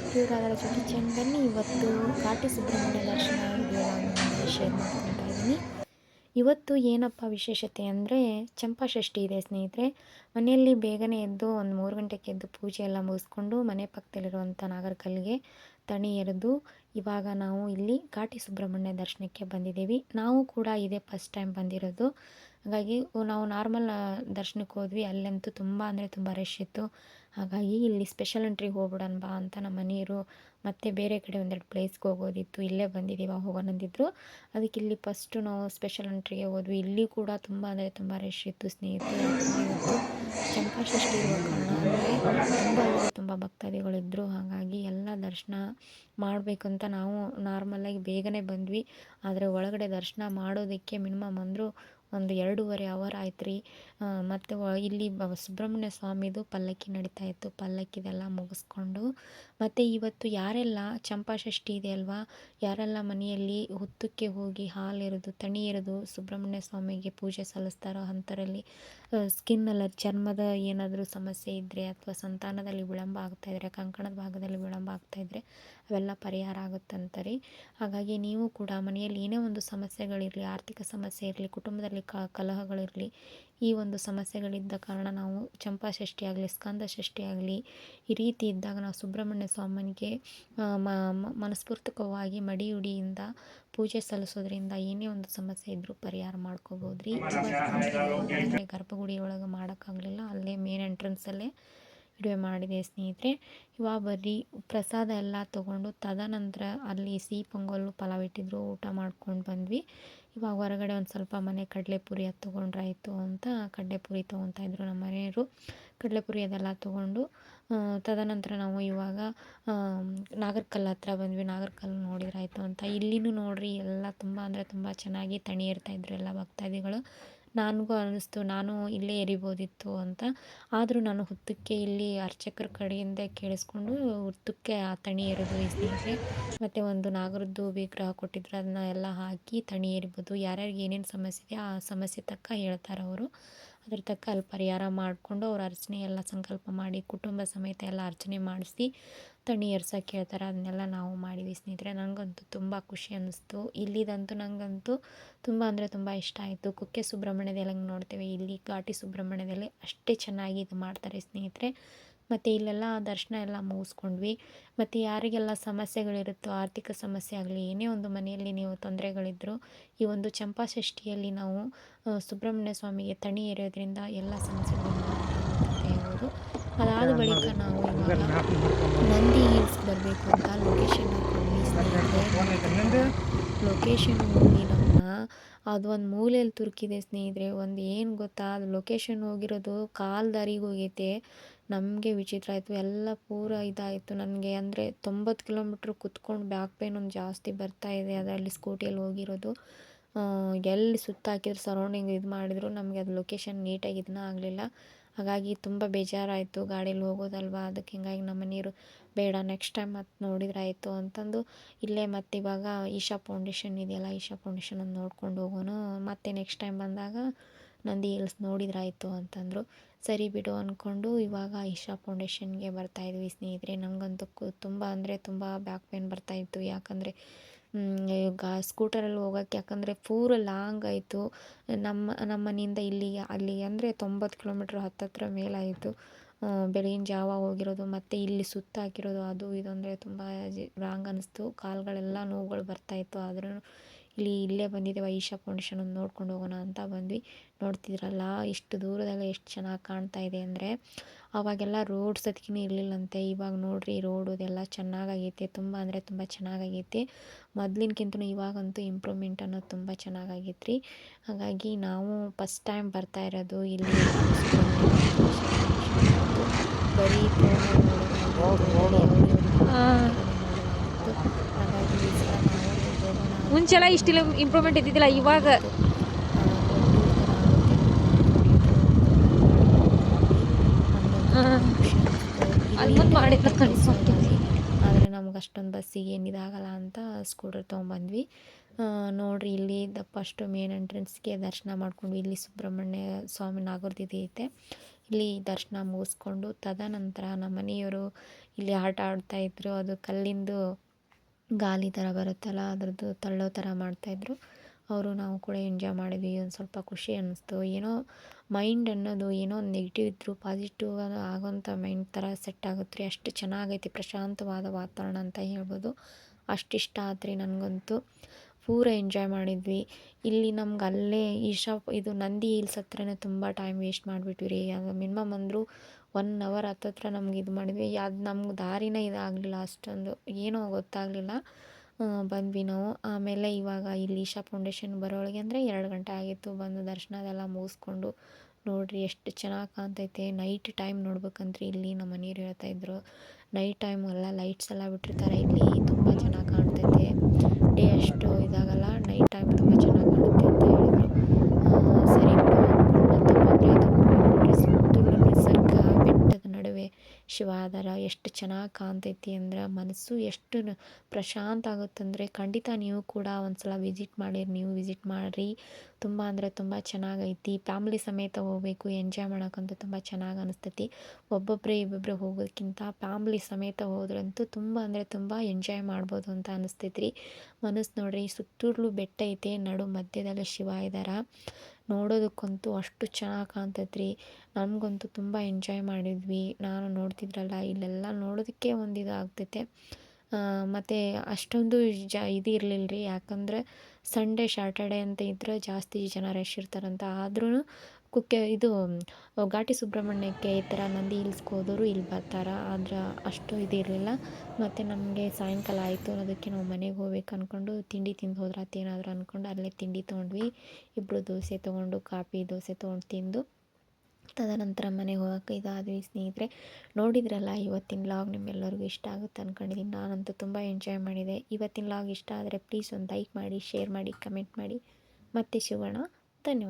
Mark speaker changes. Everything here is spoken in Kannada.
Speaker 1: ಬ್ಯಾಕ್ ಟು ರಾಧಾರಾಜ ಕಿಚನ್ ಬನ್ನಿ ಇವತ್ತು ಕಾಟಿ ಸುಬ್ರಹ್ಮಣ್ಯ ದರ್ಶನ ವಿಡಿಯೋ ಶೇರ್ ಮಾಡ್ಕೊತಾ ಇದ್ದೀನಿ. ಇವತ್ತು ಏನಪ್ಪ ವಿಶೇಷತೆ ಅಂದರೆ ಚಂಪಾಷಷ್ಠಿ ಇದೆ ಸ್ನೇಹಿತರೆ. ಮನೆಯಲ್ಲಿ ಬೇಗನೆ ಎದ್ದು ಒಂದು ಮೂರು ಗಂಟೆಗೆ ಎದ್ದು ಪೂಜೆ ಎಲ್ಲ ಮುಗಿಸ್ಕೊಂಡು ಮನೆ ಪಕ್ಕದಲ್ಲಿರುವಂಥ ನಾಗರಕಲ್ಲಿಗೆ ತಣಿ ಎರೆದು ಇವಾಗ ನಾವು ಇಲ್ಲಿ ಕಾಟಿ ಸುಬ್ರಹ್ಮಣ್ಯ ದರ್ಶನಕ್ಕೆ ಬಂದಿದ್ದೀವಿ. ನಾವು ಕೂಡ ಇದೇ ಫಸ್ಟ್ ಟೈಮ್ ಬಂದಿರೋದು. ಹಾಗಾಗಿ ನಾವು ನಾರ್ಮಲ್ ದರ್ಶನಕ್ಕೆ ಹೋದ್ವಿ. ಅಲ್ಲಂತೂ ತುಂಬ ಅಂದರೆ ತುಂಬ ರಶ್ ಇತ್ತು. ಹಾಗಾಗಿ ಇಲ್ಲಿ ಸ್ಪೆಷಲ್ ಎಂಟ್ರಿಗೆ ಹೋಗ್ಬಿಡೋಣ ಬಾ ಅಂತ ನಮ್ಮ ಮನೆಯವರು ಮತ್ತು ಬೇರೆ ಕಡೆ ಒಂದೆರಡು ಪ್ಲೇಸ್ಗೆ ಹೋಗೋದಿತ್ತು. ಇಲ್ಲೇ ಬಂದಿದ್ದೀವಿ ಹೋಗೋಣಂದಿದ್ರು ಅದಕ್ಕೆ ಇಲ್ಲಿ ಫಸ್ಟು ನಾವು ಸ್ಪೆಷಲ್ ಎಂಟ್ರಿಗೆ ಹೋದ್ವಿ. ಇಲ್ಲಿ ಕೂಡ ತುಂಬ ಅಂದರೆ ತುಂಬ ರಶ್ ಇತ್ತು, ಸ್ನೇಹಿತರು. ಚಂಪಾಷಷ್ಠಿ ಇರುವ ಅಂದರೆ ತುಂಬ ಅಂದರೆ ತುಂಬ ಭಕ್ತಾದಿಗಳಿದ್ದರು ಹಾಗಾಗಿ ಎಲ್ಲ ದರ್ಶನ ಮಾಡಬೇಕಂತ ನಾವು ನಾರ್ಮಲಾಗಿ ಬೇಗನೆ ಬಂದ್ವಿ. ಆದರೆ ಒಳಗಡೆ ದರ್ಶನ ಮಾಡೋದಕ್ಕೆ ಮಿನಿಮಮ್ ಅಂದರೂ ಒಂದು ಎರಡೂವರೆ ಅವರ್ ಆಯ್ತು ರೀ ಮತ್ತು ಇಲ್ಲಿ ಸುಬ್ರಹ್ಮಣ್ಯ ಸ್ವಾಮಿದು ಪಲ್ಲಕ್ಕಿ ನಡೀತಾ ಇತ್ತು. ಪಲ್ಲಕ್ಕಿದೆಲ್ಲ ಮುಗಿಸ್ಕೊಂಡು ಮತ್ತು ಇವತ್ತು ಯಾರೆಲ್ಲ ಚಂಪಾಷಷ್ಠಿ ಇದೆ ಅಲ್ವಾ? ಯಾರೆಲ್ಲ ಮನೆಯಲ್ಲಿ ಹುತ್ತಕ್ಕೆ ಹೋಗಿ ಹಾಲು ಎರೆದು, ತಣಿ ಎರೆದು ಸುಬ್ರಹ್ಮಣ್ಯ ಸ್ವಾಮಿಗೆ ಪೂಜೆ ಸಲ್ಲಿಸ್ತಾರೋ ಅಂಥರಲ್ಲಿ ಸ್ಕಿನ್ ಅಲ್ಲ ಚರ್ಮದ ಏನಾದರೂ ಸಮಸ್ಯೆ ಇದ್ದರೆ ಅಥವಾ ಸಂತಾನದಲ್ಲಿ ವಿಳಂಬ ಆಗ್ತಾಯಿದ್ರೆ ಕಂಕಣದ ಭಾಗದಲ್ಲಿ ವಿಳಂಬ ಆಗ್ತಾಯಿದ್ರೆ ಅವೆಲ್ಲ ಪರಿಹಾರ ಆಗುತ್ತಂತ ರೀ ಹಾಗಾಗಿ ನೀವು ಕೂಡ ಮನೆಯಲ್ಲಿ ಏನೇ ಒಂದು ಸಮಸ್ಯೆಗಳಿರಲಿ, ಆರ್ಥಿಕ ಸಮಸ್ಯೆ ಇರಲಿ, ಕುಟುಂಬದಲ್ಲಿ ಕ, ಕಲಹಗಳಿರಲಿ ಈ ಒಂದು ಸಮಸ್ಯೆಗಳಿದ್ದ ಕಾರಣ ನಾವು ಚಂಪಾ ಚಂಪಾಷಷ್ಠಿ ಆಗಲಿ ಸ್ಕಂದ ಷಷ್ಠಿ ಆಗಲಿ ಈ ರೀತಿ ಇದ್ದಾಗ ನಾವು ಸುಬ್ರಹ್ಮಣ್ಯ ಸ್ವಾಮನಿಗೆ ಮನಸ್ಫೂರ್ತಕವಾಗಿ ಮಡಿಯುಡಿಯಿಂದ ಪೂಜೆ ಸಲ್ಲಿಸೋದ್ರಿಂದ ಏನೇ ಒಂದು ಸಮಸ್ಯೆ ಇದ್ದರೂ ಪರಿಹಾರ ಮಾಡ್ಕೋಬೋದು ರೀ ಗರ್ಭಗುಡಿ ಒಳಗೆ ಮಾಡೋಕ್ಕಾಗಲಿಲ್ಲ ಅಲ್ಲೇ ಮೇನ್ ಎಂಟ್ರೆನ್ಸಲ್ಲೇ ವಿಡಿಯೋ ಮಾಡಿದೆ ಸ್ನೇಹಿತರೆ. ಇವಾಗ ಬರ್ರಿ ಪ್ರಸಾದ ಎಲ್ಲ ತಗೊಂಡು ತದನಂತರ ಅಲ್ಲಿ ಸಿಹಿ ಪೊಂಗಲ್ಲು ಪಲಾವ್ ಇಟ್ಟಿದ್ರು ಊಟ ಮಾಡ್ಕೊಂಡು ಬಂದ್ವಿ. ಇವಾಗ ಹೊರಗಡೆ ಒಂದು ಸ್ವಲ್ಪ ಮನೆ ಕಡಲೆಪುರಿ ಅದು ತೊಗೊಂಡ್ರಾಯ್ತು ಅಂತ ಕಡಲೆಪುರಿ ತೊಗೊತಾಯಿದ್ರು ನಮ್ಮ ಮನೆಯವರು. ಕಡಲೆಪುರಿ ಅದೆಲ್ಲ ತೊಗೊಂಡು ತದನಂತರ ನಾವು ಇವಾಗ ನಾಗರ್ಕಲ್ ಹತ್ರ ಬಂದ್ವಿ. ನಾಗರ್ಕಲ್ ನೋಡಿದ್ರಾಯ್ತು ಅಂತ. ಇಲ್ಲಿನೂ ನೋಡಿರಿ, ಎಲ್ಲ ತುಂಬ ಅಂದರೆ ತುಂಬ ಚೆನ್ನಾಗಿ ತಣಿ ಇರ್ತಾಯಿದ್ರು ಎಲ್ಲ ಭಕ್ತಾದಿಗಳು. ನನಗೂ ಅನ್ನಿಸ್ತು, ನಾನು ಇಲ್ಲೇ ಎರಿಬೋದಿತ್ತು ಅಂತ. ಆದರೂ ನಾನು ಹುತ್ತಕ್ಕೆ ಇಲ್ಲಿ ಅರ್ಚಕರ ಕಡೆಯಿಂದ ಕೇಳಿಸ್ಕೊಂಡು ಹುತ್ತಕ್ಕೆ ಆ ತಣಿ ಎರೆದು ಸ್ನೇಹಿತರೆ, ಮತ್ತು ಒಂದು ನಾಗರದ್ದು ವಿಗ್ರಹ ಕೊಟ್ಟಿದ್ರು ಅದನ್ನ ಎಲ್ಲ ಹಾಕಿ ತಣಿ ಎರಿಬೋದು. ಯಾರ್ಯಾರಿಗೆ ಏನೇನು ಸಮಸ್ಯೆ ಇದೆ ಆ ಸಮಸ್ಯೆ ತಕ್ಕ ಹೇಳ್ತಾರೆ ಅವರು ಅದ್ರ ತಕ್ಕ ಅಲ್ಲಿ ಪರಿಹಾರ ಮಾಡಿಕೊಂಡು ಅವ್ರು ಅರ್ಚನೆ ಎಲ್ಲ ಸಂಕಲ್ಪ ಮಾಡಿ ಕುಟುಂಬ ಸಮೇತ ಎಲ್ಲ ಅರ್ಚನೆ ಮಾಡಿಸಿ ತಣ್ಣಿ ಎರ್ಸೋಕೆ ಹೇಳ್ತಾರೆ. ಅದನ್ನೆಲ್ಲ ನಾವು ಮಾಡಿದ್ವಿ ಸ್ನೇಹಿತರೆ. ನನಗಂತೂ ತುಂಬ ಖುಷಿ ಅನ್ನಿಸ್ತು. ಇಲ್ಲಿದಂತೂ ನನಗಂತೂ ತುಂಬ ಅಂದರೆ ತುಂಬ ಇಷ್ಟ ಆಯಿತು. ಕುಕ್ಕೆ ಸುಬ್ರಹ್ಮಣ್ಯದಲ್ಲಿ ಹಂಗೆ ನೋಡ್ತೇವೆ? ಇಲ್ಲಿ ಘಾಟಿ ಸುಬ್ರಹ್ಮಣ್ಯದಲ್ಲಿ ಅಷ್ಟೇ ಚೆನ್ನಾಗಿ ಇದು ಮಾಡ್ತಾರೆ ಸ್ನೇಹಿತರೆ. ಮತ್ತು ಇಲ್ಲೆಲ್ಲ ದರ್ಶನ ಎಲ್ಲ ಮುಗಿಸ್ಕೊಂಡ್ವಿ. ಮತ್ತು ಯಾರಿಗೆಲ್ಲ ಸಮಸ್ಯೆಗಳಿರುತ್ತೋ, ಆರ್ಥಿಕ ಸಮಸ್ಯೆ ಆಗಲಿ, ಏನೇ ಒಂದು ಮನೆಯಲ್ಲಿ ನೀವು ತೊಂದರೆಗಳಿದ್ದರೂ ಈ ಒಂದು ಚಂಪಾಷಷ್ಠಿಯಲ್ಲಿ ನಾವು ಸುಬ್ರಹ್ಮಣ್ಯ ಸ್ವಾಮಿಗೆ ತಣಿ ಏರೋದ್ರಿಂದ ಎಲ್ಲ ಸಮಸ್ಯೆಗಳು ಹೇಳ್ಬೋದು. ಅದಾದ ಬಳಿಕ ನಾವು ಇವಾಗ ನಂದಿ ಹಿಲ್ಸ್ ಬರಬೇಕು ಅಂತ ಲೊಕೇಶನ್ ಲೊಕೇಶನ್ ಹೋಗಿ ನಮ್ಮ ಅದು ಒಂದು ಮೂಲೆಯಲ್ಲಿ ತುರುಕಿದೆ ಸ್ನೇಹಿತರೆ. ಒಂದು ಏನು ಗೊತ್ತಾ, ಅದು ಲೊಕೇಶನ್ ಹೋಗಿರೋದು ಕಾಲು ದಾರಿಗೆ ಹೋಗೈತೆ. ನಮಗೆ ವಿಚಿತ್ರ ಆಯಿತು, ಎಲ್ಲ ಪೂರ ಇದಾಯಿತು. ನನಗೆ ಅಂದರೆ ತೊಂಬತ್ತು ಕಿಲೋಮೀಟ್ರ್ ಕುತ್ಕೊಂಡು ಬ್ಯಾಕ್ ಪೇನ್ ಒಂದು ಜಾಸ್ತಿ ಬರ್ತಾ ಇದೆ ಅದರಲ್ಲಿ ಸ್ಕೂಟಿಯಲ್ಲಿ ಹೋಗಿರೋದು. ಎಲ್ಲಿ ಸುತ್ತಾಕಿದ್ರು ಸರೌಂಡಿಂಗ್ ಇದು ಮಾಡಿದ್ರು, ನಮಗೆ ಅದು ಲೊಕೇಶನ್ ನೀಟಾಗಿ ಇದನ್ನ ಆಗಲಿಲ್ಲ. ಹಾಗಾಗಿ ತುಂಬ ಬೇಜಾರಾಯಿತು ಗಾಡೀಲಿ ಹೋಗೋದಲ್ವಾ, ಅದಕ್ಕೆ ಹಿಂಗಾಗಿ ನಮ್ಮ ನೀರು ಬೇಡ ನೆಕ್ಸ್ಟ್ ಟೈಮ್ ಮತ್ತೆ ನೋಡಿದ್ರಾಯಿತು ಅಂತಂದು ಇಲ್ಲೇ ಮತ್ತೆ ಇವಾಗ ಈಶಾ ಫೌಂಡೇಶನ್ ಇದೆಯಲ್ಲ, ಈಶಾ ಫೌಂಡೇಶನ್ ಒಂದು ನೋಡ್ಕೊಂಡು ಹೋಗೋಣ. ಮತ್ತೆ ನೆಕ್ಸ್ಟ್ ಟೈಮ್ ಬಂದಾಗ ನಂದಿ ಹಿಲ್ಸ್ ನೋಡಿದ್ರಾಯಿತು ಅಂತಂದರು. ಸರಿ ಬಿಡು ಅಂದ್ಕೊಂಡು ಇವಾಗ ಇಶಾ ಫೌಂಡೇಶನ್ಗೆ ಬರ್ತಾಯಿದ್ವಿ ಸ್ನೇಹಿತರೆ. ನನಗಂತೂ ತುಂಬ ಅಂದರೆ ತುಂಬ ಬ್ಯಾಕ್ ಪೇನ್ ಬರ್ತಾಯಿತ್ತು ಯಾಕಂದರೆ ಈಗ ಸ್ಕೂಟರಲ್ಲಿ ಹೋಗೋಕ್ಕೆ ಯಾಕಂದರೆ ಪೂರ ಲಾಂಗ್ ಆಯಿತು. ನಮ್ಮ ನಮ್ಮನೆಯಿಂದ ಇಲ್ಲಿ ಅಲ್ಲಿಗೆ ಅಂದರೆ ತೊಂಬತ್ತು ಕಿಲೋಮೀಟ್ರ್ ಹತ್ತತ್ರ ಮೇಲಾಯಿತು. ಬೆಳಗಿನ ಜಾವ ಹೋಗಿರೋದು ಮತ್ತು ಇಲ್ಲಿ ಸುತ್ತಾಕಿರೋದು ಅದು ಇದು ಅಂದರೆ ತುಂಬ ರಾಂಗ್ ಅನ್ನಿಸ್ತು ಕಾಲುಗಳೆಲ್ಲ ನೋವುಗಳು ಬರ್ತಾಯಿತ್ತು ಆದ್ರೂ ಇಲ್ಲಿ ಇಲ್ಲೇ ಬಂದಿದ್ದೇವೆ ಈಶಾ ಫೌಂಡೇಶನ್ ಒಂದು ನೋಡ್ಕೊಂಡು ಹೋಗೋಣ ಅಂತ ಬಂದ್ವಿ. ನೋಡ್ತಿದ್ರಲ್ಲ ಎಷ್ಟು ದೂರದಲ್ಲೇ ಎಷ್ಟು ಚೆನ್ನಾಗಿ ಕಾಣ್ತಾ ಇದೆ ಅಂದರೆ ಅವಾಗೆಲ್ಲ ರೋಡ್ ಅದಕ್ಕಿಂತ ಇರಲಿಲ್ಲಂತೆ. ಇವಾಗ ನೋಡ್ರಿ ರೋಡು ಅದೆಲ್ಲ ಚೆನ್ನಾಗಾಗೈತೆ. ತುಂಬ ಅಂದರೆ ತುಂಬ ಚೆನ್ನಾಗಾಗೈತೆ. ಮೊದಲಿನಕ್ಕಿಂತ ಇವಾಗಂತೂ ಇಂಪ್ರೂವ್ಮೆಂಟ್ ಅನ್ನೋದು ತುಂಬ ಚೆನ್ನಾಗಾಗೈತೆ ರೀ ಹಾಗಾಗಿ ನಾವು ಫಸ್ಟ್ ಟೈಮ್ ಬರ್ತಾ ಇರೋದು ಇಲ್ಲಿ ಬರೀ ಹಾಗಾಗಿ
Speaker 2: ಮುಂಚೆಲ್ಲ ಇಷ್ಟಿಲ್ಲ ಇಂಪ್ರೂವ್ಮೆಂಟ್ ಇದ್ದಿದ್ದಿಲ್ಲ ಇವಾಗ. ಮಾಡಿದ್ದ
Speaker 1: ಆದರೆ ನಮ್ಗೆ ಅಷ್ಟೊಂದು ಬಸ್ಸಿಗೆ ಏನು ಇದಾಗಲ್ಲ ಅಂತ ಸ್ಕೂಟರ್ ತೊಗೊಂಬಂದ್ವಿ. ನೋಡ್ರಿ ಇಲ್ಲಿ ದ ಫಸ್ಟು ಮೇನ್ ಎಂಟ್ರೆನ್ಸ್ಗೆ ದರ್ಶನ ಮಾಡ್ಕೊಂಡು ಇಲ್ಲಿ ಸುಬ್ರಹ್ಮಣ್ಯ ಸ್ವಾಮಿ ನಾಗರದಿದೆ ಐತೆ. ಇಲ್ಲಿ ದರ್ಶನ ಮುಗಿಸ್ಕೊಂಡು ತದನಂತರ ನಮ್ಮ ಮನೆಯವರು ಇಲ್ಲಿ ಆಟ ಆಡ್ತಾಯಿದ್ರು ಅದು ಕಲ್ಲಿಂದು ಗಾಲಿ ಥರ ಬರುತ್ತಲ್ಲ, ಅದರದ್ದು ತಳ್ಳೋ ಥರ ಮಾಡ್ತಾಯಿದ್ರು. ಅವರು ನಾವು ಕೂಡ ಎಂಜಾಯ್ ಮಾಡಿದ್ವಿ, ಒಂದು ಸ್ವಲ್ಪ ಖುಷಿ ಅನ್ನಿಸ್ತು. ಏನೋ ಮೈಂಡ್ ಅನ್ನೋದು ಏನೋ ಒಂದು ನೆಗೆಟಿವ್ ಇದ್ದರೂ ಪಾಸಿಟಿವ್ ಆಗೋಂಥ ಮೈಂಡ್ ಥರ ಸೆಟ್ ಆಗುತ್ತೆ ರೀ. ಅಷ್ಟು ಚೆನ್ನಾಗೈತಿ, ಪ್ರಶಾಂತವಾದ ವಾತಾವರಣ ಅಂತ ಹೇಳ್ಬೋದು. ಅಷ್ಟಿಷ್ಟ ಇಷ್ಟ ರೀ ನನಗಂತೂ. ಪೂರ ಎಂಜಾಯ್ ಮಾಡಿದ್ವಿ. ಇಲ್ಲಿ ನಮ್ಗೆ ಅಲ್ಲೇ ಈಶಾ ಇದು ನಂದಿ ಹಿಲ್ಸ್ ಹತ್ರನೇ ತುಂಬ ಟೈಮ್ ವೇಸ್ಟ್ ಮಾಡಿಬಿಟ್ವಿ ರೀ. ಮಿನಿಮಮ್ ಅಂದರೂ ಒನ್ ಅವರ್ ಹತ್ತತ್ರ ನಮ್ಗೆ ಇದು ಮಾಡಿದ್ವಿ. ಅದು ನಮ್ಗೆ ದಾರಿನೇ ಇದಾಗಲಿಲ್ಲ ಅಷ್ಟೊಂದು. ಏನೋ ಗೊತ್ತಾಗಲಿಲ್ಲ. ಬಂದ್ವಿ ನಾವು. ಆಮೇಲೆ ಇವಾಗ ಇಲ್ಲಿ ಈಶಾ ಫೌಂಡೇಶನ್ ಬರೋಳಿಗೆ ಅಂದರೆ ಎರಡು ಗಂಟೆ ಆಗಿತ್ತು. ಬಂದು ದರ್ಶನ ಅದೆಲ್ಲ ಮುಗಿಸ್ಕೊಂಡು ನೋಡಿರಿ ಎಷ್ಟು ಚೆನ್ನಾಗಿ ಕಾಣ್ತೈತೆ. ನೈಟ್ ಟೈಮ್ ನೋಡ್ಬೇಕಂತ್ರಿ ಇಲ್ಲಿ ನಮ್ಮ ಮನೆಯವ್ರು ಹೇಳ್ತಾಯಿದ್ರು ನೈಟ್ ಟೈಮ್ ಎಲ್ಲ ಲೈಟ್ಸ್ ಎಲ್ಲ ಬಿಟ್ಟಿರ್ತಾರೆ. ಇಲ್ಲಿ ತುಂಬ ಚೆನ್ನಾಗಿ ಕಾಣ್ತೈತೆ. ಡೇ ಅಷ್ಟು ಇದಾಗಲ್ಲ ನೈಟ್ ಟೈಮ್ ತುಂಬ ಚೆನ್ನಾಗಿ ಕಾಣುತ್ತೆ ಅಂತ ಹೇಳಿದರು. ಸರಿ ಬಿಡು ಅಂದ್ಕೊಂಡು ಮತ್ತೆ ಒಬ್ಬೊಬ್ಬರೇ ನೋಡ್ರಿ ಸುತ್ತಲೂ ನಿಸರ್ಗ ಬೆಟ್ಟದ ನಡುವೆ ಶಿವಾಧಾರ ಎಷ್ಟು ಚೆನ್ನಾಗಿ ಕಾಣ್ತೈತಿ ಅಂದ್ರೆ ಮನಸ್ಸು ಎಷ್ಟು ಪ್ರಶಾಂತ ಆಗುತ್ತಂದರೆ ಖಂಡಿತ ನೀವು ಕೂಡ ಒಂದ್ಸಲ ವಿಸಿಟ್ ಮಾಡಿರಿ ನೀವು ವಿಸಿಟ್ ಮಾಡಿರಿ. ತುಂಬ ಅಂದರೆ ತುಂಬ ಚೆನ್ನಾಗೈತಿ. ಫ್ಯಾಮ್ಲಿ ಸಮೇತ ಹೋಗ್ಬೇಕು ಎಂಜಾಯ್ ಮಾಡೋಕ್ಕಂತೂ ತುಂಬ ಚೆನ್ನಾಗಿ ಅನಿಸ್ತೈತಿ. ಒಬ್ಬೊಬ್ಬರೇ ಇಬ್ಬೊಬ್ಬರೇ ಹೋಗೋದಕ್ಕಿಂತ ಫ್ಯಾಮ್ಲಿ ಸಮೇತ ಹೋದ್ರಂತೂ ತುಂಬ ಅಂದರೆ ತುಂಬ ಎಂಜಾಯ್ ಮಾಡ್ಬೋದು ಅಂತ ಅನಿಸ್ತೈತಿ ರೀ ಮನಸ್ಸು ನೋಡ್ರಿ ಸುತ್ತಲೂ ಬೆಟ್ಟ ಐತೆ ನಡು ಮಧ್ಯದಲ್ಲಿ ಶಿವ ಇದ್ದಾರ ನೋಡೋದಕ್ಕಂತೂ ಅಷ್ಟು ಚೆನ್ನಾಗಿ ಕಾಣ್ತೈತ್ರಿ. ನಮಗಂತೂ ತುಂಬ ಎಂಜಾಯ್ ಮಾಡಿದ್ವಿ. ನಾನು ನೋಡ್ತಿದ್ರಲ್ಲ, ಇಲ್ಲೆಲ್ಲ ನೋಡೋದಕ್ಕೆ ಒಂದು ಇದು ಆಗ್ತೈತೆ ಮತ್ತು ಅಷ್ಟೊಂದು ಜ, ಇದು ಇರಲಿಲ್ಲ ರೀ ಯಾಕಂದರೆ ಸಂಡೇ ಸ್ಯಾಟರ್ಡೇ ಅಂತ ಇದ್ದರೆ ಜಾಸ್ತಿ ಜನ ರಶ್ ಇರ್ತಾರಂತ. ಆದ್ರೂ ಕುಕ್ಕೆ ಇದು ಘಾಟಿ ಸುಬ್ರಹ್ಮಣ್ಯಕ್ಕೆ ಈ ಥರ ನಂದಿ ಹಿಲ್ಸ್ಗೆ ಹೋದವರು ಇಲ್ಲಿ ಬರ್ತಾರೆ. ಆದ್ರೆ ಅಷ್ಟು ಇದಿರಲಿಲ್ಲ ಮತ್ತು ನಮಗೆ ಸಾಯಂಕಾಲ ಆಯಿತು ಅನ್ನೋದಕ್ಕೆ ನಾವು ಮನೆಗೆ ಹೋಗ್ಬೇಕು ಅಂದ್ಕೊಂಡು ತಿಂಡಿ ತಿಂದು ಹೋದ್ರೆ ಏನಾದರೂ ಅಂದ್ಕೊಂಡು ಅಲ್ಲೇ ತಿಂಡಿ ತೊಗೊಂಡ್ವಿ. ಇಬ್ಬರು ದೋಸೆ ತೊಗೊಂಡು, ಕಾಫಿ ದೋಸೆ ತೊಗೊಂಡು ತಿಂದು, ತದನಂತರ ಮನೆಗೆ ಹೋಗೋಕೆ ಇದಾದ್ವಿ ಸ್ನೇಹಿತರೆ. ನೋಡಿದ್ರಲ್ಲ, ಇವತ್ತಿನ ಲಾಗ್ ನಿಮ್ಮೆಲ್ಲರಿಗೂ ಇಷ್ಟ ಆಗುತ್ತೆ ಅಂದ್ಕೊಂಡಿದ್ದೀನಿ ನಾನಂತೂ ತುಂಬ ಎಂಜಾಯ್ ಮಾಡಿದೆ. ಇವತ್ತಿನ ಲಾಗ್ ಇಷ್ಟ ಆದರೆ ಪ್ಲೀಸ್ ಒಂದು ಲೈಕ್ ಮಾಡಿ ಶೇರ್ ಮಾಡಿ ಕಮೆಂಟ್ ಮಾಡಿ. ಮತ್ತೆ ಸಿಗೋಣ. ಧನ್ಯವಾದ.